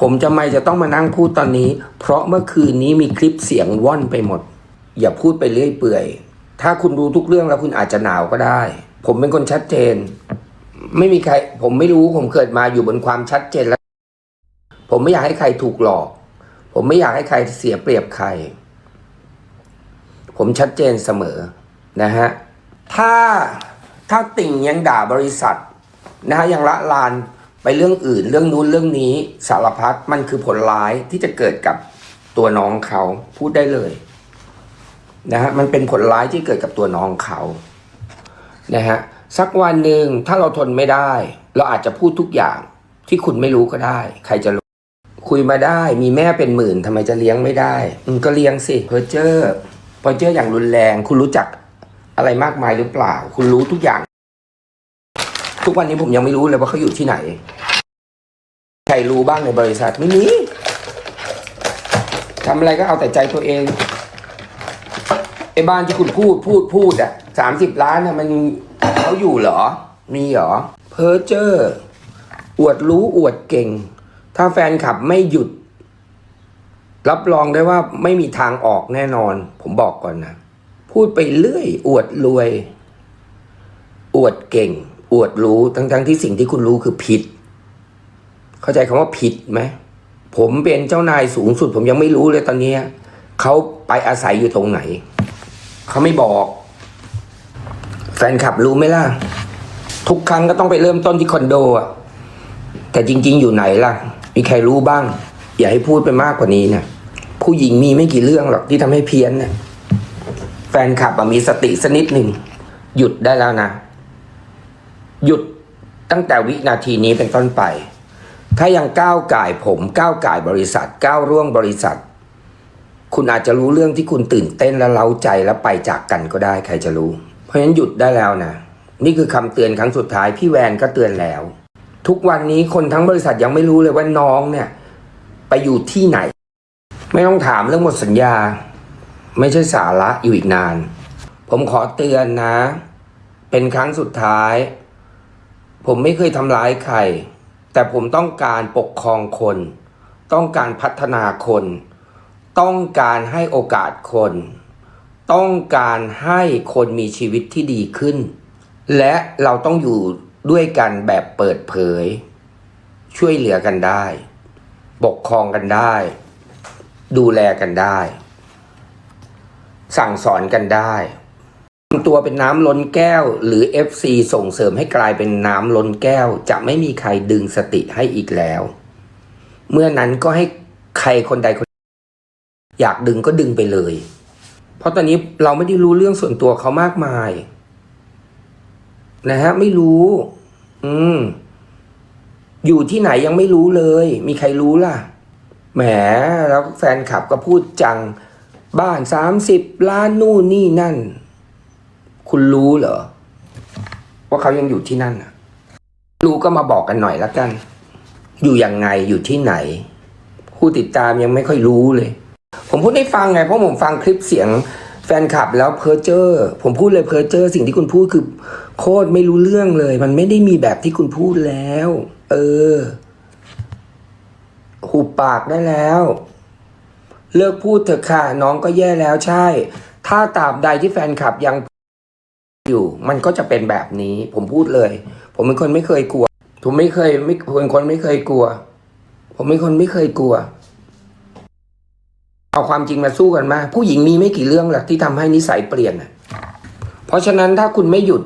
ผมจะไม่จะต้องมานั่งพูดตอนนี้ เพราะเมื่อคืนนี้มีคลิปเสียงว่อนไปหมด อย่าพูดไปเรื่อยเปื่อย ถ้าคุณรู้ทุกเรื่องแล้วคุณอาจจะหนาวก็ได้ ผมเป็นคนชัดเจน ไม่มีใคร ผมไม่รู้ผมเกิดมาอยู่บนความชัดเจนแล้ว ผมไม่อยากให้ใครถูกหลอก ผมไม่อยากให้ใครเสียเปรียบใคร ผมชัดเจนเสมอนะฮะถ้าถ้าติ่งยังด่าบริษัทนะฮะยังละลาน ไปเรื่องอื่นเรื่องนู้นเรื่องนี้สารพัดมันคือผลร้ายที่จะเกิดกับตัวน้องเขาพูดได้เลยนะฮะมันเป็นผลร้ายที่เกิดกับตัวน้องเขานะฮะสักวันหนึ่งถ้าเราทนไม่ได้ เราอาจจะพูดทุกอย่างที่คุณไม่รู้ก็ได้ ใครจะรู้ คุยมาได้ มีแม่เป็นหมื่นทำไมจะเลี้ยงไม่ได้ อืมก็เลี้ยงสิเพอเจอร์เพอเจอร์อย่างรุนแรง คุณรู้จักอะไรมากมายหรือเปล่า คุณรู้ทุกอย่าง ทุกวันนี้ผมยังไม่รู้เลยว่าเขาอยู่ที่ไหน ใครรู้บ้างในบริษัทไม่มีทำอะไรก็เอาแต่ใจตัวเองไอ้บ้านที่คุณพูดพูดพูดอะสามสิบล้านน่ะมันเขาอยู่เหรอ มีเหรอ เพอเจอร์ อวดรู้อวดเก่ง ถ้าแฟนคลับไม่หยุด รับรองได้ว่าไม่มีทางออกแน่นอน ผมบอกก่อนนะ พูดไปเรื่อย อวดรวย อวดเก่ง อวดรู้ทั้งๆที่สิ่งที่คุณรู้คือผิด เข้าใจคำว่าผิดไหมผมเป็นเจ้านายสูงสุด ผมยังไม่รู้เลยตอนเนี้ยเขาไปอาศัยอยู่ตรงไหน เขาไม่บอก แฟนคลับรู้ไหมล่ะ ทุกครั้งก็ต้องไปเริ่มต้นที่คอนโดอะแต่จริง ๆ อยู่ไหนล่ะ มีใครรู้บ้าง อย่าให้พูดไปมากกว่านี้นะผู้หญิงมีไม่กี่เรื่องหรอกที่ทำให้เพี้ยนนะแฟนคลับมีสติสักนิดหนึ่งหยุดได้แล้วนะ หยุดตั้งแต่วินาทีนี้เป็นต้นไป ถ้ายังก้าวก่ายผมก้าวก่ายบริษัทก้าวร่วงบริษัท คุณอาจจะรู้เรื่องที่คุณตื่นเต้นและเล้าใจแล้วไปจากกันก็ได้ใครจะรู้ เพราะฉะนั้นหยุดได้แล้วนะ นี่คือคำเตือนครั้งสุดท้ายพี่แวนก็เตือนแล้ว ทุกวันนี้คนทั้งบริษัทยังไม่รู้เลยว่าน้องเนี่ย ไปอยู่ที่ไหน ไม่ต้องถามเรื่องหมดสัญญา ไม่ใช่สาระอยู่อีกนาน ผมขอเตือนนะ เป็นครั้งสุดท้าย ผมไม่เคยทำร้ายใคร แต่ผมต้องการปกครองคน ต้องการพัฒนาคน ต้องการให้โอกาสคน ต้องการให้คนมีชีวิตที่ดีขึ้น และเราต้องอยู่ด้วยกันแบบเปิดเผย ช่วยเหลือกันได้ ปกครองกันได้ ดูแลกันได้ สั่งสอนกันได้ ทำตัวเป็นน้ำล้นแก้ว หรือ FC ส่งเสริมให้กลายเป็นน้ำล้นแก้ว จะไม่มีใครดึงสติให้อีกแล้ว เมื่อนั้นก็ให้ใครคนใดคน อยากดึงก็ดึงไปเลย เพราะตอนนี้เราไม่ได้รู้เรื่องส่วนตัวเขามากมาย นะฮะ ไม่รู้ อืม อยู่ที่ไหนยังไม่รู้เลย มีใครรู้ล่ะ แหม แล้วแฟนคลับก็พูดจัง บ้านสามสิบล้านนู่นนี่นั่น คุณรู้เหรอ ว่าเขายังอยู่ที่นั่นน่ะรู้ก็มาบอกกันหน่อยละกัน อยู่ยังไงอยู่ที่ไหน ผู้ติดตามยังไม่ค่อยรู้เลย ผมพูดให้ฟังไงเพราะผมฟังคลิปเสียงแฟนคลับแล้วเพอเจอร์ผมพูดเลยเพอเจอร์สิ่งที่คุณพูดคือ โคตรไม่รู้เรื่องเลย มันไม่ได้มีแบบที่คุณพูดแล้ว เออหุบปากได้แล้ว เลิกพูดเถอะค่ะ น้องก็แย่แล้วใช่ ถ้าตราบใดที่แฟนคลับยัง อยู่ มันก็จะเป็นแบบนี้ ผมพูดเลย ผมเป็นคนไม่เคยกลัว ผมไม่เคยไม่ผมเป็นคนไม่เคยกลัว ผมเป็นคนไม่เคยกลัว เอาความจริงมาสู้กันมา ผู้หญิงมีไม่กี่เรื่องหรอกที่ทำให้นิสัยเปลี่ยนน่ะเพราะฉะนั้นถ้าคุณไม่หยุด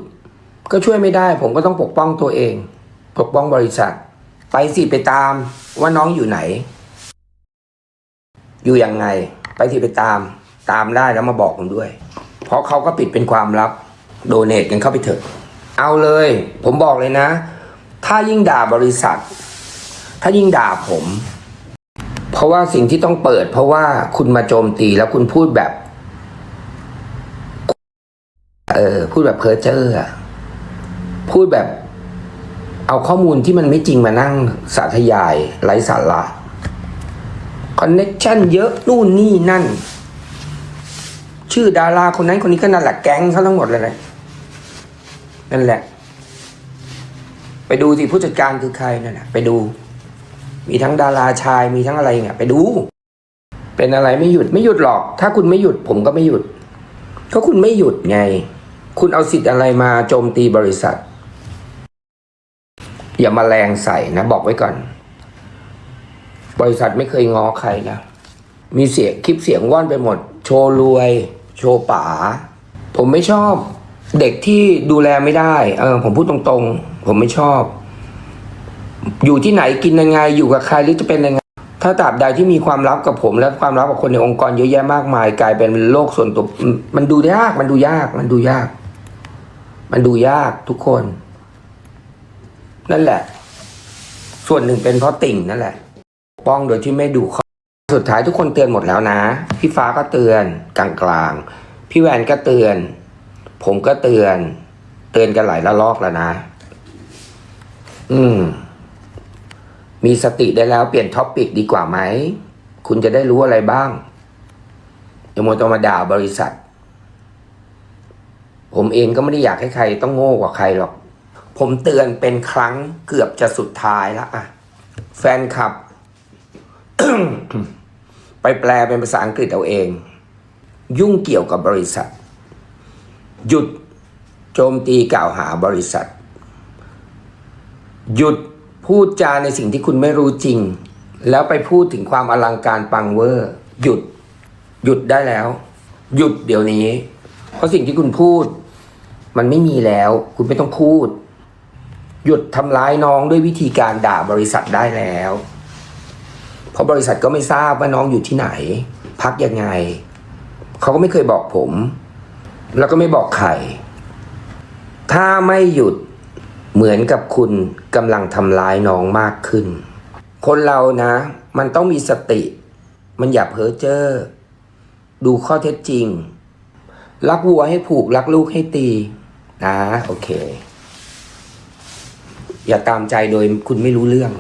ก็ช่วยไม่ได้ ผมก็ต้องปกป้องตัวเอง ปกป้องบริษัท ไปสิไปตามว่าน้องอยู่ไหน อยู่ยังไง ไปสิไปตาม ตามได้แล้วมาบอกผมด้วย เพราะเขาก็ปิดเป็นความลับ โดเนทกันเข้าไปเถอะ เอาเลย ผมบอกเลยนะ ถ้ายิ่งด่าบริษัท ถ้ายิ่งด่าผม เพราะว่าสิ่งที่ต้องเปิด เพราะว่าคุณมาโจมตีแล้วคุณพูดแบบ เออพูดแบบเพ้อเจ้อพูดแบบ เอาข้อมูลที่มันไม่จริงมานั่งสาธยายไร้สาระคอนเน็ชันเยอะนู่นนี่นั่น ชื่อดาราคนนั้นคนนี้ก็นั่นแหละแก๊งเขาทั้งหมดเลยนะ นั่นแหละ ไปดูสิผู้จัดการคือใครนั่นแหละไปดู มีทั้งดาราชายมีทั้งอะไรเนี่ยไปดู เป็นอะไรไม่หยุดไม่หยุดหรอก ถ้าคุณไม่หยุดผมก็ไม่หยุดก็คุณไม่หยุดไง คุณเอาสิทธิ์อะไรมาโจมตีบริษัท อย่ามาแรงใส่นะ บอกไว้ก่อน บริษัทไม่เคยง้อใครนะมีเสียงคลิปเสียงว่อนไปหมด โชว์รวย โชว์ป๋า ผมไม่ชอบ เด็กที่ดูแลไม่ได้ เออ ผมพูดตรงๆ ผมไม่ชอบ อยู่ที่ไหนกินยังไง อยู่กับใครหรือจะเป็นยังไง ถ้าตราบใดที่มีความลับกับผม และความลับกับคนในองค์กรเยอะแยะมากมาย กลายเป็นโลกส่วนตัว มันดูยาก มันดูยาก มันดูยาก มันดูยากทุกคน นั่นแหละ ส่วนหนึ่งเป็นเพราะติ่งนั่นแหละ ป้องโดยที่ไม่ดูข้อสุดท้ายทุกคนเตือนหมดแล้วนะ พี่ฟ้าก็เตือนกลางๆ พี่แวนก็เตือน ผมก็เตือน เตือนกันหลายระลอกแล้วนะ อืม มีสติได้แล้วเปลี่ยนท็อปปิกดีกว่าไหม คุณจะได้รู้อะไรบ้างอย่ามัวต้องมาด่าบริษัท ผมเองก็ไม่ได้อยากให้ใครต้องโง่กว่าใครหรอก ผมเตือนเป็นครั้งเกือบจะสุดท้ายแล้วอะแฟนคลับ ไปแปลเป็นภาษาอังกฤษเอาเอง ยุ่งเกี่ยวกับบริษัท หยุดโจมตีกล่าวหาบริษัท หยุดพูดจาในสิ่งที่คุณไม่รู้จริง แล้วไปพูดถึงความอลังการปังเวอร์ หยุด หยุดได้แล้ว หยุดเดี๋ยวนี้ เพราะสิ่งที่คุณพูด มันไม่มีแล้ว คุณไม่ต้องพูด หยุดทำร้ายน้องด้วยวิธีการด่าบริษัทได้แล้ว เพราะบริษัทก็ไม่ทราบว่าน้องอยู่ที่ไหน พักยังไง เขาก็ไม่เคยบอกผม แล้วก็ไม่บอกใคร ถ้าไม่หยุดเหมือนกับคุณกำลังทำร้ายน้องมากขึ้น คนเรานะ มันต้องมีสติ มันอย่าเพ้อเจ้อดูข้อเท็จจริง รักวัวให้ผูก รักลูกให้ตีนะโอเค อย่าตามใจโดยคุณไม่รู้เรื่อง